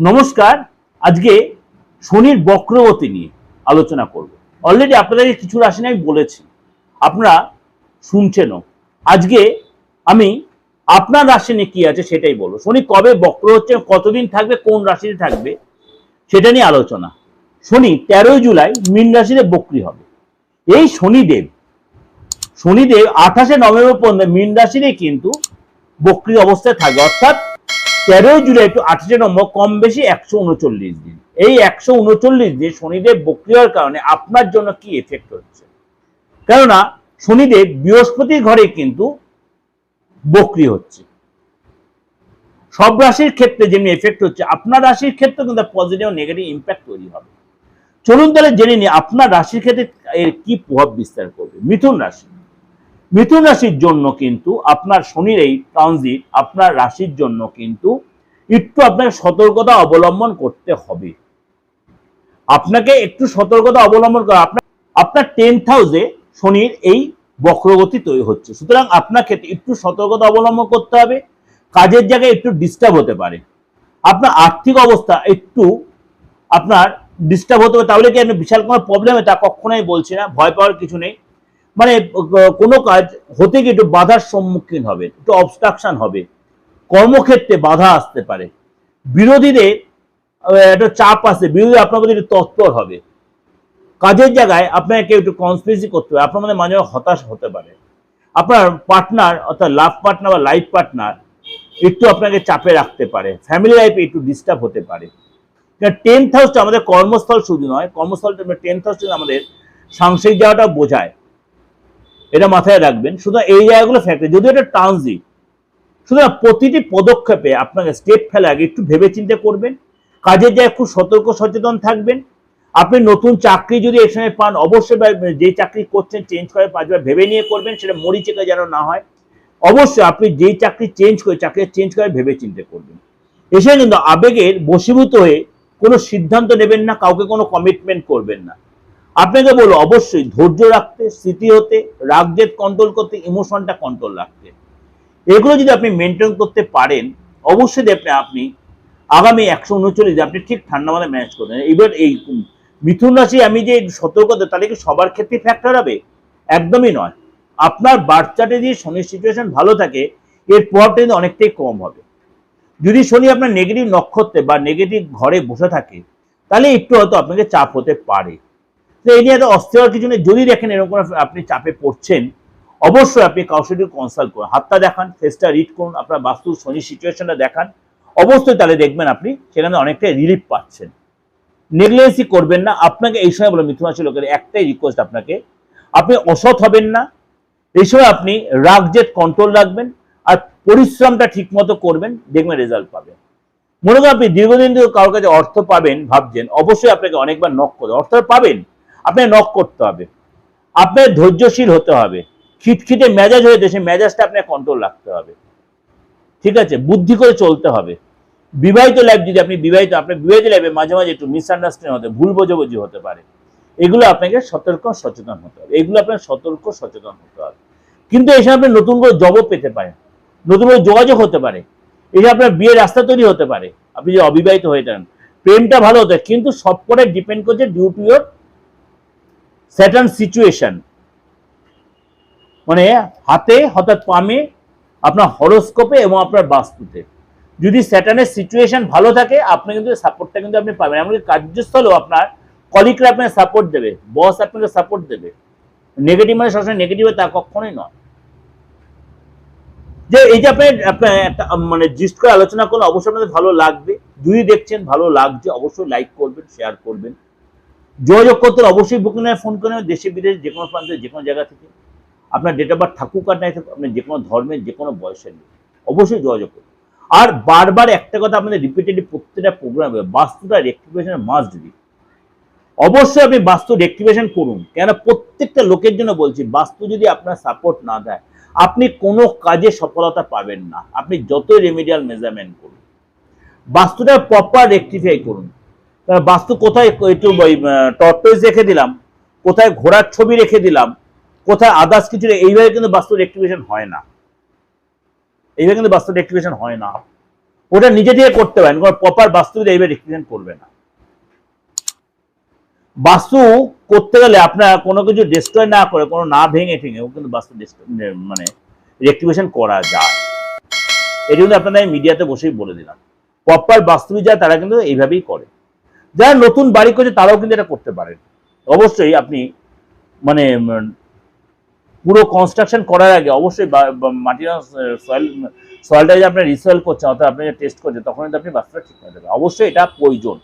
নমস্কার, আজকে শনির বক্রগতি নিয়ে আলোচনা করব। অলরেডি আপনাদেরকে কিছু রাশি আমি বলেছি। আপনারা শুনছেনও। আজকে আমি আপনার রাশি নিয়ে কি আছে সেটাই বলব। শনি কবে বক্র হচ্ছে, কতদিন থাকবে, কোন রাশিতে থাকবে, সেটা নিয়ে আলোচনা। শনি তেরোই জুলাই মীন রাশিতে বক্রি হবে। এই শনিদেব শনিদেব আঠাশে নভেম্বর পর্যন্ত মীন রাশিতে কিন্তু বক্রি অবস্থায় থাকবে। অর্থাৎ তেরোই জুলাই টু আঠাশে নম্বর, কম বেশি একশো উনচল্লিশ দিন। এই একশো উনচল্লিশ দিন শনিদেব বক্রি হওয়ার কারণে আপনার জন্য কি এফেক্ট হচ্ছে? কেননা, শনিদেব বৃহস্পতির ঘরে কিন্তু বক্রি হচ্ছে। সব রাশির ক্ষেত্রে যেমনি এফেক্ট হচ্ছে, আপনার রাশির ক্ষেত্রে কিন্তু পজিটিভ নেগেটিভ ইম্প্যাক্ট তৈরি হবে। চলুন তাহলে জেনে নিই, আপনার রাশির ক্ষেত্রে এর কি প্রভাব বিস্তার করবে? মিথুন রাশি। মিথুন রাশির জন্য কিন্তু আপনার শনির এই ট্রানজিট আপনার রাশির জন্য কিন্তু একটু আপনাকে সতর্কতা অবলম্বন করতে হবে। আপনাকে একটু সতর্কতা অবলম্বন করা, আপনার আপনার টেন্থ হাউসে শনির এই বক্রগতি তৈরি হচ্ছে। সুতরাং আপনার ক্ষেত্রে একটু সতর্কতা অবলম্বন করতে হবে, কাজের জায়গায় একটু ডিস্টার্ব হতে পারে। আপনার আর্থিক অবস্থা একটু আপনার ডিস্টার্ব হতে পারে, তাহলে কি আপনার বিশাল কোনো প্রবলেম তা কখনোই বলছি না, ভয় পাওয়ার কিছু নেই। মানে কোনো কাজ হতে গিয়ে একটু বাধার সম্মুখীন হবে, একটু অবস্ট্রাকশন হবে। কর্মক্ষেত্রে বাধা আসতে পারে। বিরোধীদের একটা চাপ আসে বিরোধী আপনার প্রতি তৎপর হবে। কাজের জায়গায় আপনাকে একটু কনসপিরেসি করতে হবে, আপনার মাঝে হতাশ হতে পারে। আপনার পার্টনার অর্থাৎ লাভ পার্টনার বা লাইফ পার্টনার একটু আপনাকে চাপে রাখতে পারে। ফ্যামিলি লাইফে একটু ডিস্টার্ব হতে পারে। টেন্থ হাউসটা আমাদের কর্মস্থল শুধু নয়, কর্মস্থলটা টেন্থ হাউসটা আমাদের সাংসারিক জায়গাটা বোঝায়। এটা মাথায় রাখবেন, শুধু এই জায়গাগুলো ফ্যাক্টরি যদিও এটা ট্রানজিট সুতরাং প্রতিটি পদক্ষেপে আপনাকে স্টেপ ফেলার আগে একটু ভেবে চিন্তে করবেন, কাজের জায়গায় খুব সতর্ক সচেতন থাকবেন। আপনি নতুন চাকরি যদি এই সময় পান, অবশ্যই যে চাকরি করছেন চেঞ্জ করে পাঁচবার ভেবে নিয়ে করবেন, সেটা মরিচিকা যেন না হয়। অবশ্যই আপনি যেই চাকরি চেঞ্জ করে চাকরি চেঞ্জ করে ভেবে চিন্তে করবেন এসে কিন্তু আবেগের বশীভূত হয়ে কোনো সিদ্ধান্ত নেবেন না, কাউকে কোনো কমিটমেন্ট করবেন না। আপনাকে বলব, অবশ্যই ধৈর্য রাখতে স্মৃতি হতে, রাগ জেদ কন্ট্রোল করতে ইমোশনটা কন্ট্রোল রাখতে। এগুলো যদি আপনি মেনটেন করতে পারেন, অবশ্যই দেখবেন আপনি আগামী একশো উনচল্লিশ আপনি ঠিক ঠান্ডা মাথায় ম্যানেজ করবেন। এবার এই মিথুন রাশি, আমি যে সতর্কতা তাহলে কি সবার ক্ষেত্রে ফ্যাক্টর হবে? একদমই নয়। আপনার বাচ্চাটে যদি শনির সিচুয়েশন ভালো থাকে, এর প্রভাবটা কিন্তু অনেকটাই কম হবে। যদি শনি আপনার নেগেটিভ নক্ষত্রে বা নেগেটিভ ঘরে বসে থাকে, তাহলে একটু হয়তো আপনাকে চাপ হতে পারে। তো এই নিয়ে অস্থির হওয়ার কিছু নেই। যদি দেখেন এরকম আপনি চাপে পড়ছেন, অবশ্যই আপনি কাউর সাথে কনসাল্ট করুন। হাতটা দেখান ফেসটা রিড করুন, আপনার বাস্তু শনি সিচুয়েশনটা দেখান। অবশ্যই তাহলে দেখবেন আপনি সেখানে অনেকটাই রিলিফ পাচ্ছেন। নেগলেন্সি করবেন না। আপনাকে এই সময় বলে মিথুন লোকের একটাই রিকোয়েস্ট আপনাকে, আপনি অসৎ হবেন না। এই সময় আপনি রাগ জেট কন্ট্রোল রাখবেন আর পরিশ্রমটা ঠিক মতো করবেন, দেখবেন রেজাল্ট পাবেন। মনে করেন আপনি দীর্ঘদিন ধরে কারোর কাছে অর্থ পাবেন, ভাবছেন, অবশ্যই আপনাকে অনেকবার নক করে, অর্থ পাবেন। আপনাকে নক করতে হবে। আপনার ধৈর্যশীল হতে হবে। খিটখিটে মেজাজ হয়ে সেই মেজাজটা আপনাকে কন্ট্রোল রাখতে হবে। ঠিক আছে? বুদ্ধি করে চলতে হবে। বিবাহিত লাইফ যদি আপনি বিবাহিত, আপনার বিবাহিত লাইফে মাঝে মাঝে একটু মিসআন্ডারস্ট্যান্ড হতে, ভুল বোঝাবুঝি হতে পারে। এগুলো আপনাকে সতর্ক সচেতন হতে হবে। এগুলো আপনার সতর্ক সচেতন হতে হবে। কিন্তু এসে আপনি নতুন করে জবও পেতে পারেন। নতুন করে যোগাযোগ হতে পারে। এই আপনার বিয়ের রাস্তা তৈরি হতে পারে। আপনি যে অবিবাহিত হয়ে যান, প্রেমটা ভালো হতে, কিন্তু সবকটাই ডিপেন্ড করছে due to your Saturn situation মানে হাতে, হঠাৎ পামে আপনার হরোস্কোপে এবং আপনার বাস্তুতে। যদি স্যাটার্নের সিচুয়েশন ভালো থাকে, আপনি কিন্তু সাপোর্টটা কিন্তু আপনি পাবেন। এমনকি কার্যস্থলেও আপনার কলিগরা আপনাকে সাপোর্ট দেবে বস আপনাকে সাপোর্ট দেবে। নেগেটিভ মানে সবসময় নেগেটিভ তা কখনোই নয়। যে এই যে আপনি মানে জিস্ট করে আলোচনা করলে অবশ্যই আপনাদের ভালো লাগবে। যদি দেখছেন ভালো লাগছে, অবশ্যই লাইক করবেন শেয়ার করবেন। যোগাযোগ করতে অবশ্যই বুকিং নেয় ফোন করে দেশে, বিদেশে, যে কোনো প্রান্তে, যে কোনো জায়গা থেকে। আপনার ডেট অফ বার্থ থাকুক আর নাই থাকুক, আপনি যে কোনো ধর্মের, যে কোনো বয়সের অবশ্যই যোগাযোগ করুন। আর বারবার একটা কথা আপনাদের রিপিটেডলি প্রত্যেকটা প্রোগ্রামে বাস্তুটা রেক্টিফিকেশন মাস্ট বি অবশ্যই আপনি বাস্তু রেক্টিভেশন করুন। কেন প্রত্যেকটা লোকের জন্য বলছি, বাস্তু যদি আপনার সাপোর্ট না দেয়, আপনি কোনো কাজে সফলতা পাবেন না। আপনি যতই রেমিডিয়াল মেজারমেন্ট করুন, বাস্তুটা প্রপার রেক্টিফাই করুন। বাস্তু কোথায় একটু টর্টোইজ রেখে দিলাম, কোথায় ঘোড়ার ছবি রেখে দিলাম, কোথায় আদার্স কিছু এইভাবে কিন্তু বাস্তু রেক্টিভেশন হয় না। এইভাবে কিন্তু বাস্তু রেক্টিভেশন হয় না। ওটা নিজে থেকে করতে পারেন, কোনো প্রপার বাস্তুবিদ এইভাবে রেক্টিফিকেশন করবে না। বাস্তু করতে গেলে আপনার কোনো কিছু ডিস্ট্রয় না করে, কোনো না ভেঙে ঠেঙে কিন্তু বাস্তু মানে রেক্টিফিকেশন করা যায়। এই জন্য আপনাদের মিডিয়াতে বসেই বলে দিলাম। প্রপার বাস্তুবিদ যারা তারা কিন্তু এইভাবেই করে। যারা নতুন বাড়ি করছে তারাও কিন্তু এটা করতে পারেন। অবশ্যই আপনি মানে পুরো কনস্ট্রাকশন করার আগে অবশ্যই মাটির সয়েল সয়েলটা যে আপনি রিসয়েল করছেন, অর্থাৎ আপনি টেস্ট করছেন, তখন কিন্তু আপনি বাস্তবটা ঠিক করে দেবেন। অবশ্যই এটা প্রয়োজন।